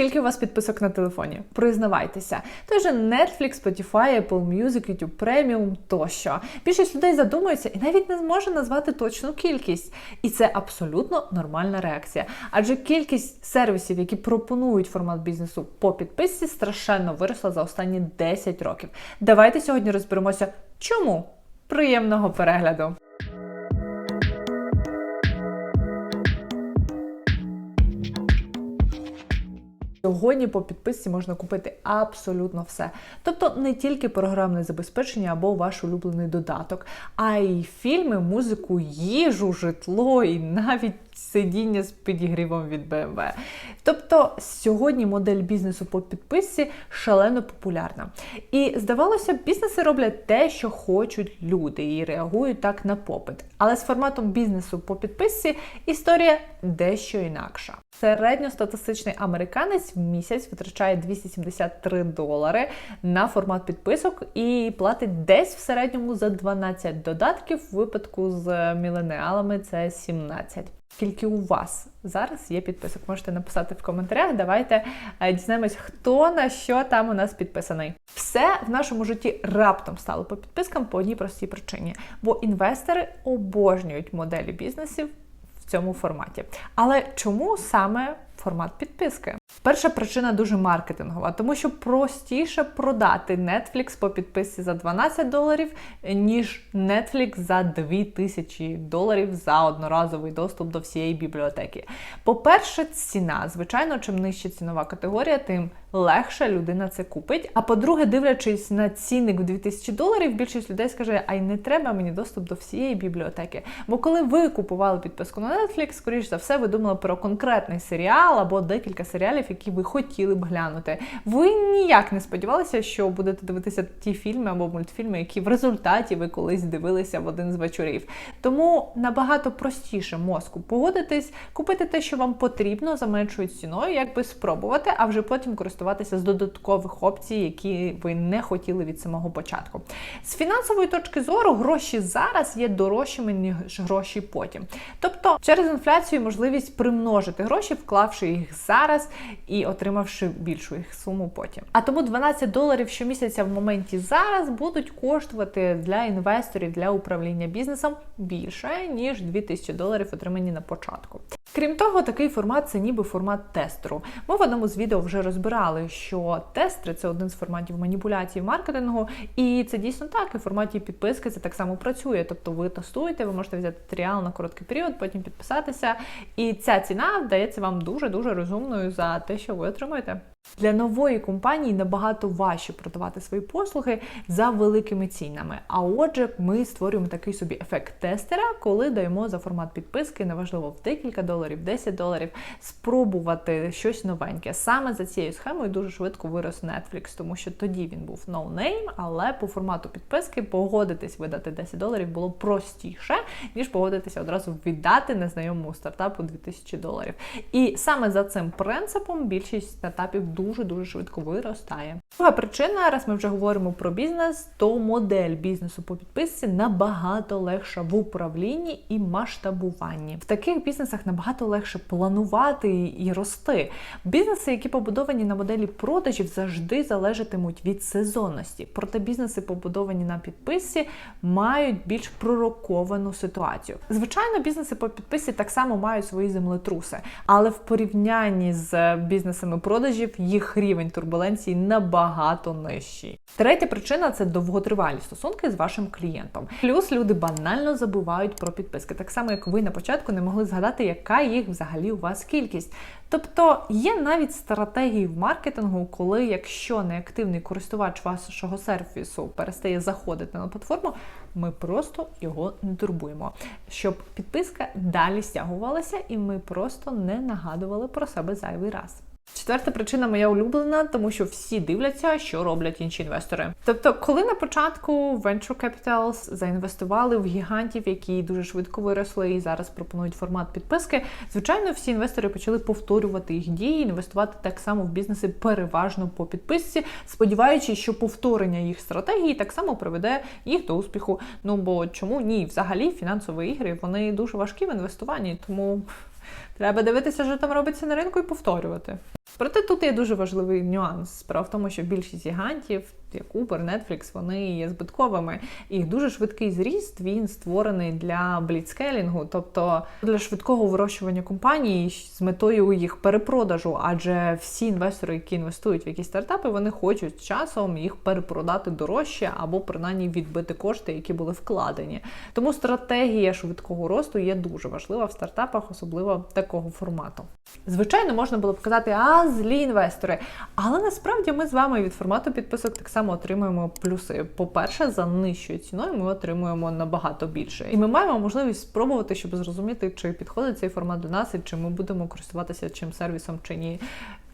Скільки у вас підписок на телефоні? Признавайтеся. Той же Netflix, Spotify, Apple Music, YouTube Premium тощо. Більшість людей задумується і навіть не зможе назвати точну кількість. І це абсолютно нормальна реакція. Адже кількість сервісів, які пропонують формат бізнесу по підписці, страшенно виросла за останні 10 років. Давайте сьогодні розберемося, чому. Приємного перегляду! Сьогодні по підписці можна купити абсолютно все. Тобто не тільки програмне забезпечення або ваш улюблений додаток, а й фільми, музику, їжу, житло і навіть сидіння з підігрівом від BMW. Тобто сьогодні модель бізнесу по підписці шалено популярна. І здавалося, бізнеси роблять те, що хочуть люди, і реагують так на попит. Але з форматом бізнесу по підписці історія дещо інакша. Середньостатистичний американець в місяць витрачає 273 долари на формат підписок і платить десь в середньому за 12 додатків. В випадку з міленіалами це 17. Скільки у вас зараз є підписок? Можете написати в коментарях. Давайте е, дізнаємось, хто на що там у нас підписаний. Все в нашому житті раптом стало по підпискам по одній простій причині, бо інвестори обожнюють моделі бізнесів в цьому форматі. Але чому саме формат підписки? Перша причина дуже маркетингова, тому що простіше продати Netflix по підписці за 12 доларів, ніж Netflix за 2000 доларів за одноразовий доступ до всієї бібліотеки. По-перше, ціна. Звичайно, чим нижча цінова категорія, тим легше людина це купить. А по-друге, дивлячись на цінник в 2000 доларів, більшість людей скаже, а й не треба мені доступ до всієї бібліотеки. Бо коли ви купували підписку на Netflix, скоріш за все, ви думали про конкретний серіал або декілька серіалів, які ви хотіли б глянути. Ви ніяк не сподівалися, що будете дивитися ті фільми або мультфільми, які в результаті ви колись дивилися в один з вечорів. Тому набагато простіше мозку погодитись, купити те, що вам потрібно, за меншою ціною, якби спробувати, а вже потім користуватися з додаткових опцій, які ви не хотіли від самого початку. З фінансової точки зору гроші зараз є дорожчими, ніж гроші потім. Тобто, через інфляцію можливість примножити гроші, вклавши їх зараз і отримавши більшу їх суму потім. А тому 12 доларів щомісяця в моменті зараз будуть коштувати для інвесторів для управління бізнесом більше ніж 2000 доларів, отримані на початку. Крім того, такий формат це ніби формат тестеру. Ми в одному з відео вже розбирали, що тестери це один з форматів маніпуляції маркетингу, і це дійсно так. І в форматі підписки це так само працює. Тобто ви тестуєте, ви можете взяти тріал на короткий період, потім підписатися. І ця ціна вдається вам дуже дуже розумною за те, що ви отримуєте. Для нової компанії набагато важче продавати свої послуги за великими цінами. А отже, ми створюємо такий собі ефект тестера, коли даємо за формат підписки, неважливо в декілька доларів, 10 доларів, спробувати щось новеньке. Саме за цією схемою дуже швидко вирос Netflix, тому що тоді він був no name, але по формату підписки погодитись видати 10 доларів було простіше, ніж погодитися одразу віддати незнайомому стартапу 2000 доларів. І саме за цим принципом більшість стартапів дуже-дуже швидко виростає. Друга причина, раз ми вже говоримо про бізнес, то модель бізнесу по підписці набагато легша в управлінні і масштабуванні. В таких бізнесах набагато легше планувати і рости. Бізнеси, які побудовані на моделі продажів, завжди залежатимуть від сезонності. Проте бізнеси, побудовані на підписці, мають більш пророковану ситуацію. Звичайно, бізнеси по підписці так само мають свої землетруси, але в порівнянні з бізнесами продажів їх рівень турбуленції набагато нижчий. Третя причина це довготривалі стосунки з вашим клієнтом. Плюс люди банально забувають про підписки, так само як ви на початку не могли згадати, яка їх взагалі у вас кількість. Тобто є навіть стратегії в маркетингу, коли якщо неактивний користувач вашого сервісу перестає заходити на платформу, ми просто його не турбуємо, щоб підписка далі стягувалася, і ми просто не нагадували про себе зайвий раз. Четверта причина моя улюблена, тому що всі дивляться, що роблять інші інвестори. Тобто, коли на початку Venture Capitals заінвестували в гігантів, які дуже швидко виросли і зараз пропонують формат підписки, звичайно, всі інвестори почали повторювати їх дії, інвестувати так само в бізнеси переважно по підписці, сподіваючись, що повторення їх стратегії так само приведе їх до успіху. Ну бо чому ні? Взагалі фінансові ігри вони дуже важкі в інвестуванні, тому Треба дивитися, що там робиться на ринку, і повторювати. Проте тут є дуже важливий нюанс. Справа в тому, що більшість гігантів, як Uber, Netflix, вони є збитковими. І дуже швидкий зріст він створений для бліцкелінгу, тобто для швидкого вирощування компаній з метою їх перепродажу. Адже всі інвестори, які інвестують в якісь стартапи, вони хочуть часом їх перепродати дорожче або принаймні відбити кошти, які були вкладені. Тому стратегія швидкого росту є дуже важлива в стартапах, особливо такого формату. Звичайно, можна було б казати, а злі інвестори. Але насправді ми з вами від формату підписок так само отримуємо плюси. По-перше, за нижчою ціною ми отримуємо набагато більше. І ми маємо можливість спробувати, щоб зрозуміти, чи підходить цей формат до нас, і чи ми будемо користуватися чим сервісом чи ні.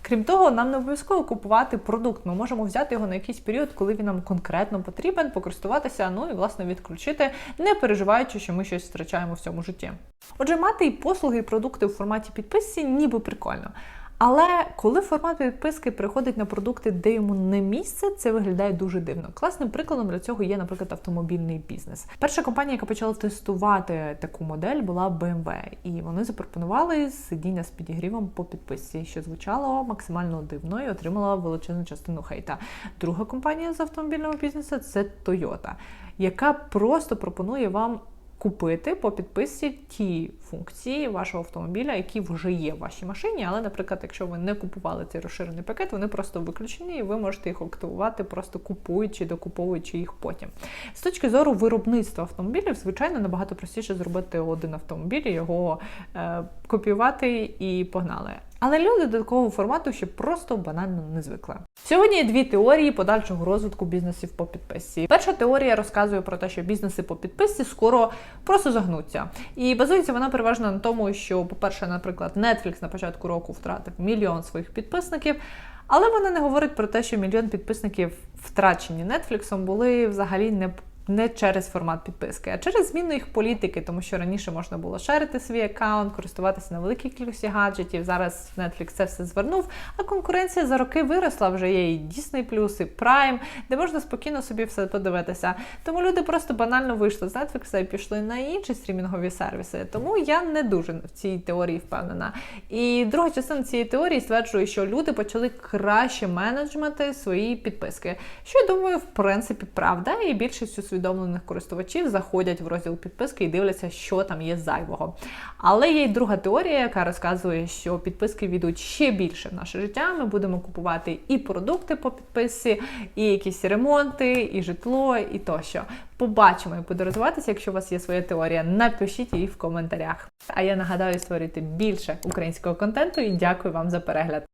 Крім того, нам не обов'язково купувати продукт. Ми можемо взяти його на якийсь період, коли він нам конкретно потрібен, покористуватися, ну і власне відключити, не переживаючи, що ми щось втрачаємо в цьому житті. Отже, мати і послуги, і продукти в форматі підписці ніби прикольно. Але коли формат підписки переходить на продукти, де йому не місце, це виглядає дуже дивно. Класним прикладом для цього є, наприклад, автомобільний бізнес. Перша компанія, яка почала тестувати таку модель, була BMW. і вони запропонували сидіння з підігрівом по підписці, що звучало максимально дивно і отримала величезну частину хейта. Друга компанія з автомобільного бізнесу це Toyota, яка просто пропонує вам купити по підписці ті функції вашого автомобіля, які вже є в вашій машині. Але, наприклад, якщо ви не купували цей розширений пакет, вони просто виключені, і ви можете їх активувати, просто купуючи, докуповуючи їх потім. З точки зору виробництва автомобілів, звичайно, набагато простіше зробити один автомобіль, його е, копіювати і погнали. Але люди до такого формату ще просто банально не звикли. Сьогодні є дві теорії подальшого розвитку бізнесів по підписці. Перша теорія розказує про те, що бізнеси по підписці скоро просто загнуться. І базується вона переважно на тому, що, по-перше, наприклад, Netflix на початку року втратив мільйон своїх підписників. Але вона не говорить про те, що мільйон підписників, втрачені Netflix, були взагалі не не через формат підписки, а через зміну їх політики, тому що раніше можна було шерити свій аккаунт, користуватися на великій кількості гаджетів. Зараз Netflix це все звернув. А конкуренція за роки виросла. Вже є і Disney+, і Prime, де можна спокійно собі все подивитися. Тому люди просто банально вийшли з Netflix і пішли на інші стрімінгові сервіси. Тому я не дуже в цій теорії впевнена. І друга частина цієї теорії стверджує, що люди почали краще менеджмenti свої підписки. Що я думаю, в принципі, правда, і більшість усвідомлених користувачів заходять в розділ підписки і дивляться, що там є зайвого. Але є й друга теорія, яка розказує, що підписки війдуть ще більше в наше життя. Ми будемо купувати і продукти по підписці, і якісь ремонти, і житло, і тощо. Побачимо, як буде розвиватися. Якщо у вас є своя теорія, напишіть її в коментарях. А я нагадаю створити більше українського контенту і дякую вам за перегляд.